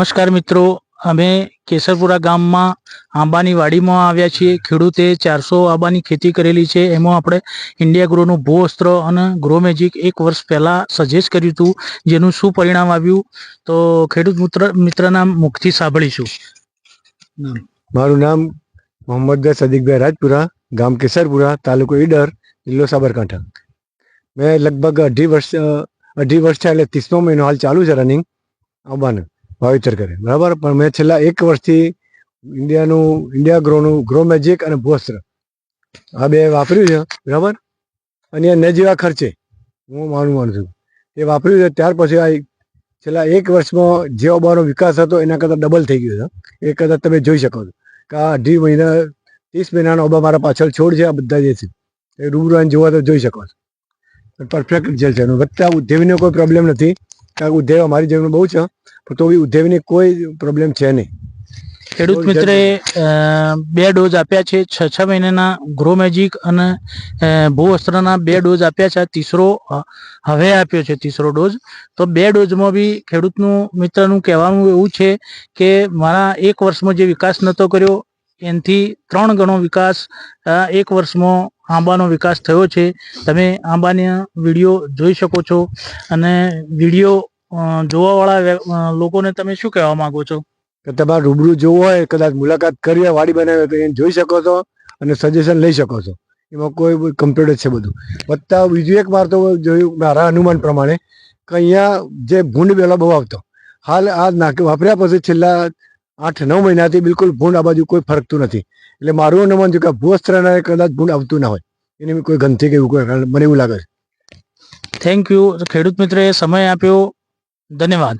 નમસ્કાર મિત્રો, અમે કેસરપુરા ગામમાં આંબાની વાડીમાં આવ્યા છીએ. ખેડૂતે ચારસો આંબાની ખેતી કરેલી છે. એમાં આપણે ઇન્ડિયા ગ્રોનું ભૂ અસ્ત્ર અને ગ્રો મેજિક એક વર્ષ પહેલાં સજેસ્ટ કર્યું હતું, જેનું શું પરિણામ આવ્યું? તો ખેડૂત મિત્ર, મિત્રના મુખથી સાંભળીશું. મારું નામ મોહમ્મદભાઈ સદીકભાઈ રાજપુરા, ગામ કેસરપુરા, તાલુકો ઈડર, જિલ્લો સાબરકાંઠા. મેં લગભગ અઢી વર્ષ અઢી વર્ષ થયા એટલે ત્રીસમો મહિનો હાલ ચાલુ છે રનિંગ આવવાનું વાવેતર કરે. બરાબર? પણ મેં છેલ્લા એક વર્ષથી ઇન્ડિયાનું, ઇન્ડિયા ગ્રોનું, ગ્રો મેજિક અને ભોસ્ત્ર આ બે વાપર્યું છે. બરાબર? અને ન જેવા ખર્ચે. હું માનું માનું છું. એ વાપર્યું છે, ત્યાર પછી આ છેલ્લા એક વર્ષમાં જે ઓબાનો વિકાસ હતો, એના કરતાં ડબલ થઈ ગયો છે. એ કદાચ તમે જોઈ શકો છો કે આ અઢી મહિના, ત્રીસ મહિનાનો ઓબા મારા પાછળ છોડ છે, આ બધા જે છે. એ રૂબરૂ જોવા તો જોઈ શકો છો. પરફેક્ટ રિઝલ્ટ છે. વધતા ઉદ્યોગનો કોઈ પ્રોબ્લેમ નથી. કારણ કે ઉદ્યોગ અમારી જેમનું બહુ છે. તો બી ઉદ્યોગની કોઈ પ્રોબ્લેમ છે નહીં. ખેડૂત મિત્રે બે ડોઝ આપ્યા છે છ છ મહિનાના ગ્રો મેજિક અને અ, ભૂ અસ્ત્રના બે ડોઝ આપ્યા છે તીસરો હવે આપ્યો છે તીસરો ડોઝ. તો બે ડોઝમાં બી ખેડૂતનું મિત્રનું કહેવાનું એવું છે કે મારા એક વર્ષમાં જે વિકાસ નહોતો કર્યો એનાથી ત્રણ ગણો વિકાસ એક વર્ષમાં આંબાનો વિકાસ થયો છે. તમે આંબાના વીડિયો જોઈ શકો છો અને વીડિયો જોવાવાળા લોકોને તમે શું કહેવા માંગો છો? કે તમારે રૂબરૂ જોવું હોય કદાચ મુલાકાત કરી હોય વાડી બનાવી હોય તો એને જોઈ શકો છો અને સજેશન લઈ શકો છો. એમાં કોઈ કમ્પ્યુટર છે બધું. વત્તા બીજું એક વાર તો જોયું મારા અનુમાન પ્રમાણે કે અહીંયા જે ભૂંડ બેલો બહુ આવતો. હાલ આ નાખ વાપર્યા પછી છેલ્લા આઠ નવ મહિનાથી બિલકુલ ભૂંડ આ બાજુ કોઈ ફરકતું નથી. એટલે મારું અનુમાન છે કે ભૂસ્ત્રના કદાચ ભૂંડ આવતું ના હોય. એની કોઈ ગંદકી કે એવું મને એવું લાગે છે. થેન્ક યુ ખેડૂત મિત્રએ સમય આપ્યો. ધન્યવાદ.